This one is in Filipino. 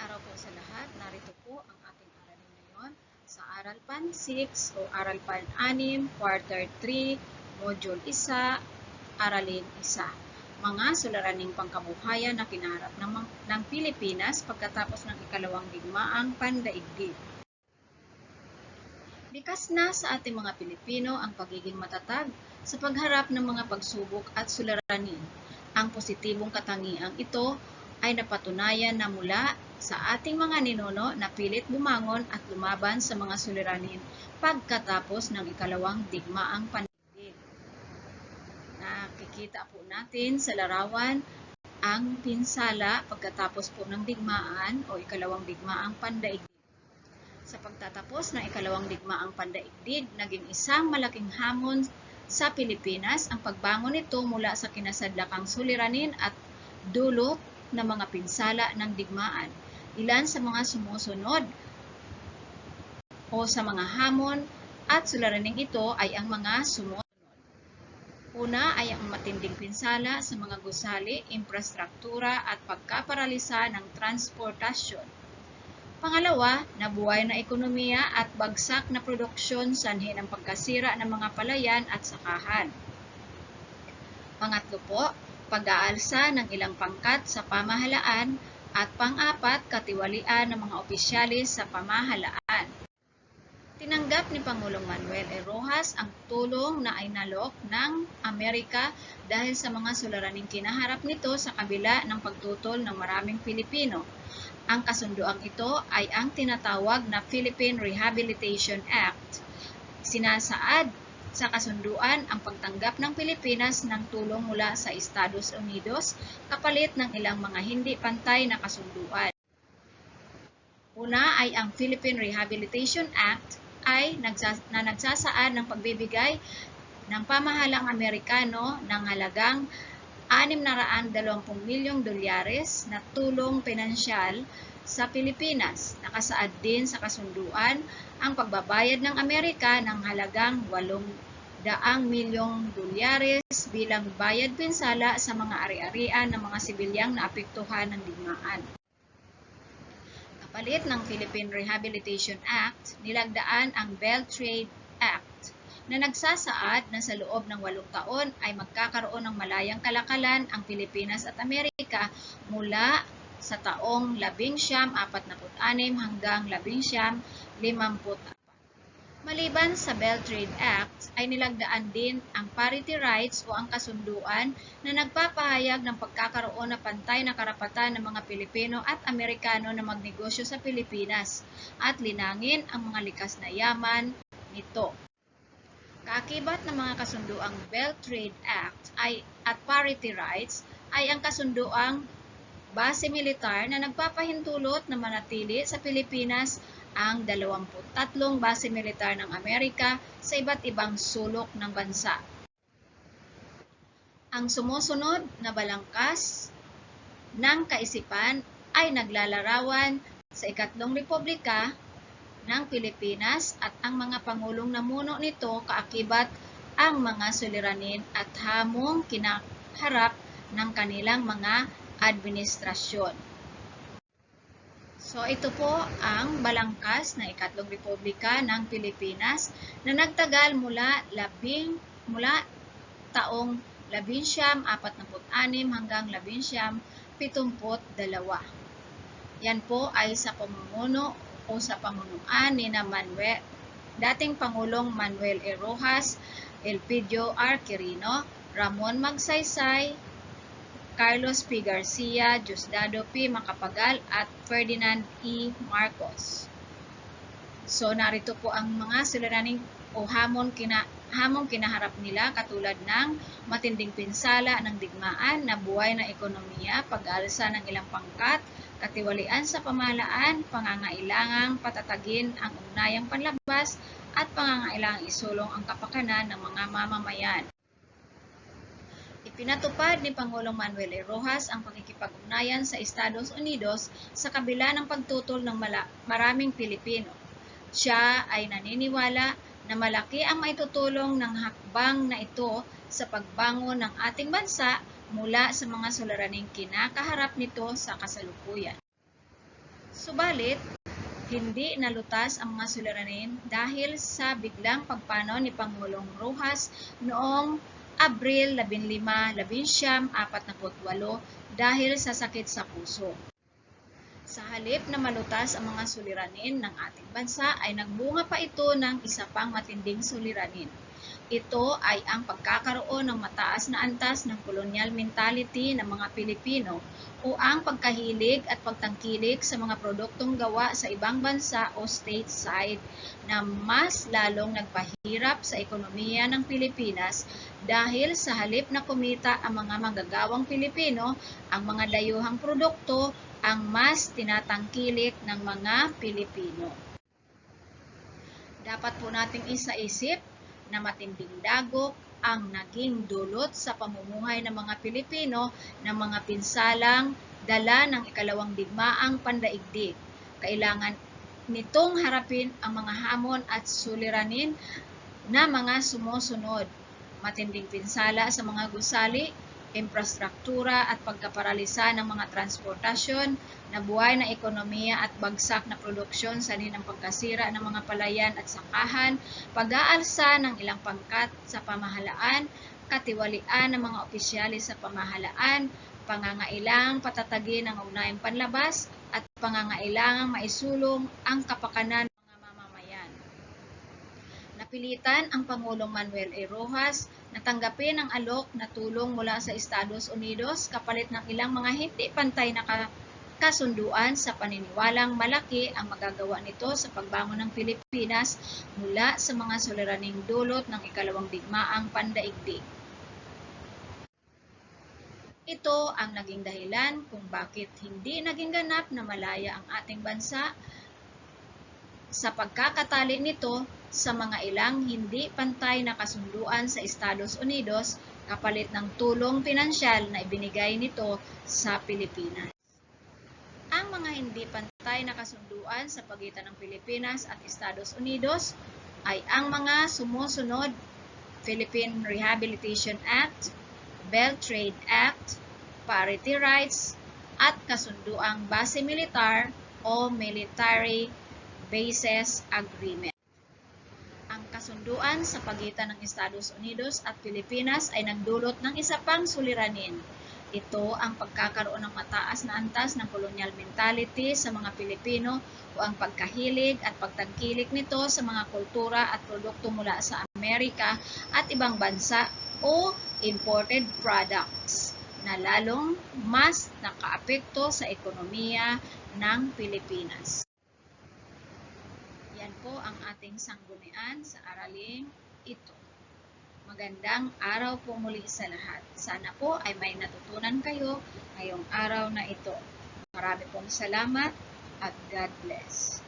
araw po sa lahat. Narito po ang ating aralin ngayon sa Aral Pan 6 o Aral Pan 6, Quarter 3, Module 1, Aralin 1. Mga suliraning pangkabuhayan na kinaharap ng, ng Pilipinas pagkatapos ng ikalawang digmaang pandaigdig. Likas na sa ating mga Pilipino ang pagiging matatag sa pagharap ng mga pagsubok at suliranin. Ang positibong katangiang ito ay napatunayan na mula sa ating mga ninuno na pilit bumangon at lumaban sa mga suliranin pagkatapos ng ikalawang digmaang pandigdig. Nakikita po natin sa larawan ang pinsala pagkatapos po ng digmaan o ikalawang digmaang pandaigdig. Sa pagtatapos ng ikalawang digmaang pandaigdig, naging isang malaking hamon sa Pilipinas ang pagbangon nito mula sa kinasadlakang suliranin at dulot ng mga pinsala ng digmaan. Ilan sa mga sumusunod o sa mga hamon at suliraning ito ay ang mga sumusunod. Una ay ang matinding pinsala sa mga gusali, infrastruktura at pagkaparalisa ng transportasyon. Pangalawa, nabuhay na ekonomiya at bagsak na produksyon sanhi ng pagkasira ng mga palayan at sakahan. Pangatlo po, pag-aalsa ng ilang pangkat sa pamahalaan at pang-apat, katiwalian ng mga opisyalis sa pamahalaan. Tinanggap ni Pangulong Manuel E. Rojas ang tulong na inalok ng Amerika dahil sa mga suliraning kinaharap nito sa kabila ng pagtutol ng maraming Pilipino. Ang kasunduang ito ay ang tinatawag na Philippine Rehabilitation Act. Sinasaad sa kasunduan ang pagtanggap ng Pilipinas ng tulong mula sa Estados Unidos kapalit ng ilang mga hindi pantay na kasunduan. Una ay ang Philippine Rehabilitation Act ay na nagsasaad ng pagbibigay ng pamahalang Amerikano ng halagang 620 milyong dolyares na tulong pinansyal sa Pilipinas. Nakasaad din sa kasunduan ang pagbabayad ng Amerika ng halagang 800 milyong dolyares bilang bayad pinsala sa mga ari-arian ng mga sibilyang naapektuhan ng digmaan. Kapalit ng Philippine Rehabilitation Act, nilagdaan ang Bell Trade Act na nagsasaad na sa loob ng walong taon ay magkakaroon ng malayang kalakalan ang Pilipinas at Amerika mula sa taong 1946 hanggang 1954. Maliban sa Bell Trade Act, ay nilagdaan din ang parity rights o ang kasunduan na nagpapahayag ng pagkakaroon na pantay na karapatan ng mga Pilipino at Amerikano na magnegosyo sa Pilipinas at linangin ang mga likas na yaman nito. Kaakibat ng mga kasunduang Bell Trade Act ay, at parity rights ay ang kasunduang base militar na nagpapahintulot na manatili sa Pilipinas ang 23 base militar ng Amerika sa iba't ibang sulok ng bansa. Ang sumusunod na balangkas ng kaisipan ay naglalarawan sa ikatlong republika ng Pilipinas at ang mga pangulong namuno nito kaakibat ang mga suliranin at hamong kinaharap ng kanilang mga administrasyon. So ito po ang balangkas ng ikatlong republika ng Pilipinas na nagtagal mula labing mula taong 1946 hanggang 1972. Yan po ay sa pamumuno o sa pamunuan ni na Manuel, dating Pangulong Manuel E. Rojas, Elpidio R. Quirino, Ramon Magsaysay, Carlos P. Garcia, Diosdado P. Macapagal at Ferdinand E. Marcos. So narito po ang mga suliraning o hamon kina hamong kinaharap nila katulad ng matinding pinsala ng digmaan, nabuhay na ekonomiya, pag-alsa ng ilang pangkat, katiwalian sa pamahalaan, pangangailangang patatagin ang ugnayang panlabas, at pangangailangang isulong ang kapakanan ng mga mamamayan. Ipinatupad ni Pangulong Manuel E. Rojas ang pakikipag-ugnayan sa Estados Unidos sa kabila ng pagtutol ng maraming Pilipino. Siya ay naniniwala na malaki ang maitutulong ng hakbang na ito sa pagbangon ng ating bansa mula sa mga suliraning kinakaharap nito sa kasalukuyan. Subalit, hindi nalutas ang mga suliranin dahil sa biglang pagpano ni Pangulong Rojas noong Abril 15, 1948 dahil sa sakit sa puso. Sa halip na malutas ang mga suliranin ng ating bansa ay nagbunga pa ito ng isa pang matinding suliranin. Ito ay ang pagkakaroon ng mataas na antas ng colonial mentality ng mga Pilipino o ang pagkahilig at pagtangkilik sa mga produktong gawa sa ibang bansa o stateside na mas lalong nagpahirap sa ekonomiya ng Pilipinas dahil sa halip na kumita ang mga manggagawang Pilipino, ang mga dayuhang produkto ang mas tinatangkilik ng mga Pilipino. Dapat po nating isaisip na matinding dagok ang naging dulot sa pamumuhay ng mga Pilipino ng mga pinsalang dala ng ikalawang digmaang pandaigdig. Kailangan nitong harapin ang mga hamon at suliranin na mga sumusunod. Matinding pinsala sa mga gusali, infrastruktura at pagkaparalisa ng mga transportasyon, nabuhay na ekonomiya at bagsak na produksyon sa ng pagkasira ng mga palayan at sakahan, pag-aalsa ng ilang pangkat sa pamahalaan, katiwalian ng mga opisyalis sa pamahalaan, pangangailangang patatagin ang ugnayang panlabas, at pangangailangang maisulong ang kapakanan ng mga mamamayan. Napilitan ang Pangulong Manuel A. Rojas na tanggapin ang alok na tulong mula sa Estados Unidos kapalit ng ilang mga hindi pantay na kasunduan sa paniniwalang malaki ang magagawa nito sa pagbangon ng Pilipinas mula sa mga suliraning dulot ng ikalawang digmaang pandaigdig. Ito ang naging dahilan kung bakit hindi naging ganap na malaya ang ating bansa sa pagkakatali nito sa mga ilang hindi pantay na kasunduan sa Estados Unidos kapalit ng tulong pinansyal na ibinigay nito sa Pilipinas. Ang mga hindi pantay na kasunduan sa pagitan ng Pilipinas at Estados Unidos ay ang mga sumusunod Philippine Rehabilitation Act, Bell Trade Act, Parity Rights, at kasunduang base militar o Military Bases Agreement. Kasunduan sa pagitan ng Estados Unidos at Pilipinas ay nagdulot ng isa pang suliranin. Ito ang pagkakaroon ng mataas na antas ng colonial mentality sa mga Pilipino o ang pagkahilig at pagtangkilik nito sa mga kultura at produkto mula sa Amerika at ibang bansa o imported products na lalong mas nakaapekto sa ekonomiya ng Pilipinas. Yan po ang ating sanggunian sa araling ito. Magandang araw po muli sa lahat. Sana po ay may natutunan kayo ngayong araw na ito. Marami pong salamat at God bless.